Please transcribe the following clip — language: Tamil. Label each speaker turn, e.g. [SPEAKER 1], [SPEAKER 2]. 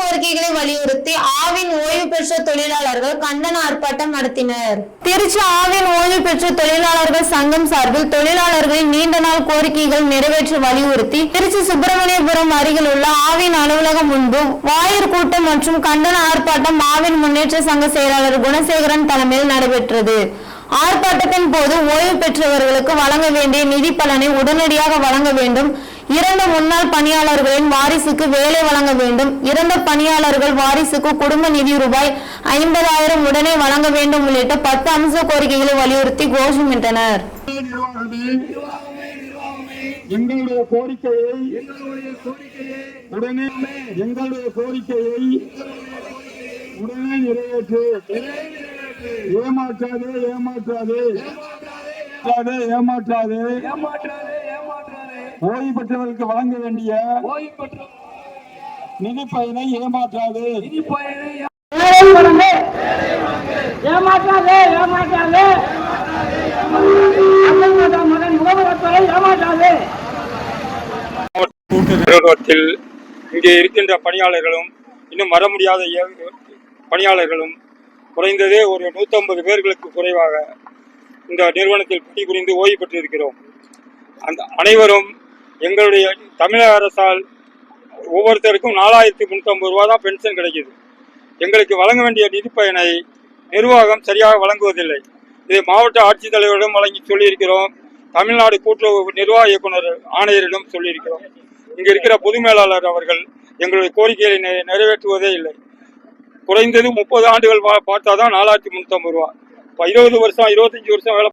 [SPEAKER 1] கோரிக்கைகளை வலியுறுத்தி ஆவின் ஓய்வு பெற்ற தொழிலாளர்கள் கண்டன ஆர்ப்பாட்டம் நடத்தினர். திருச்சி ஆவின் ஓய்வு பெற்ற தொழிலாளர்கள் சங்கம் சார்பில் தொழிலாளர்களின் நீண்ட நாள் கோரிக்கைகள் நிறைவேற்ற வலியுறுத்தி திருச்சி சுப்பிரமணியபுரம் அருகில் உள்ள ஆவின் அலுவலகம் முன்பு வாயிற் கூட்டம் மற்றும் கண்டன ஆர்ப்பாட்டம் ஆவின் முன்னேற்ற சங்க செயலாளர் குணசேகரன் தலைமையில் நடைபெற்றது. ஆர்ப்பாட்டத்தின் போது ஓய்வு பெற்றவர்களுக்கு வழங்க வேண்டிய நிதி பலனை உடனடியாக வழங்க வேண்டும். இறந்த முன்னாள் பணியாளர்களின் வாரிசுக்கு வேலை வழங்க வேண்டும். இறந்த பணியாளர்கள் வாரிசுக்கு குடும்ப நிதி ரூபாய் ஐம்பதாயிரம் உடனே வழங்க வேண்டும் உள்ளிட்ட பத்து அம்ச கோரிக்கைகளை வலியுறுத்தி கோஷமிட்டனர்.
[SPEAKER 2] எங்களுடைய கோரிக்கையை உடனே எங்களுடைய கோரிக்கையை உடனே நிறைவேற்று. ஏமாற்றாதே ஏமாற்றாதே. ஏமாற்றாதே ஏமாற்றாதே. ஓய்வு பெற்றவர்களுக்கு வழங்க வேண்டிய நிதி பயனை ஏமாற்றாதே.
[SPEAKER 3] ஏமாற்றாதே ஏமாற்றாதே அண்ணன் மகன் முகமது ஏமாற்றாதே.
[SPEAKER 4] நிறுவனத்தில் இங்கே இருக்கின்ற பணியாளர்களும் இன்னும் வர முடியாத பணியாளர்களும் குறைந்ததே ஒரு நூற்றம்பது பேர்களுக்கு குறைவாக இந்த நிறுவனத்தில் பணிபுரிந்து ஓய்வு பெற்றிருக்கிறோம். அந்த அனைவரும் எங்களுடைய தமிழக அரசால் ஒவ்வொருத்தருக்கும் நாலாயிரத்தி முந்நூற்றம்பது ரூபா தான் பென்ஷன் கிடைக்கிது. எங்களுக்கு வழங்க வேண்டிய நிதி பயனை நிர்வாகம் சரியாக வழங்குவதில்லை. இதை மாவட்ட ஆட்சித்தலைவரிடம் வழங்கி சொல்லியிருக்கிறோம். தமிழ்நாடு கூட்டுறவு நிர்வாக இயக்குனர் ஆணையரிடம் சொல்லியிருக்கிறோம். இங்கே இருக்கிற பொது மேலாளர் அவர்கள் எங்களுடைய கோரிக்கைகளை நிறைவேற்றுவதே இல்லை. குறைந்தது முப்பது ஆண்டுகள் பா- பார்த்தாதான் நாலாயிரத்தி முந்நூற்றம்பது ரூபா. இப்போ இருபது வருஷம் இருபத்தஞ்சி வருஷம் வேலை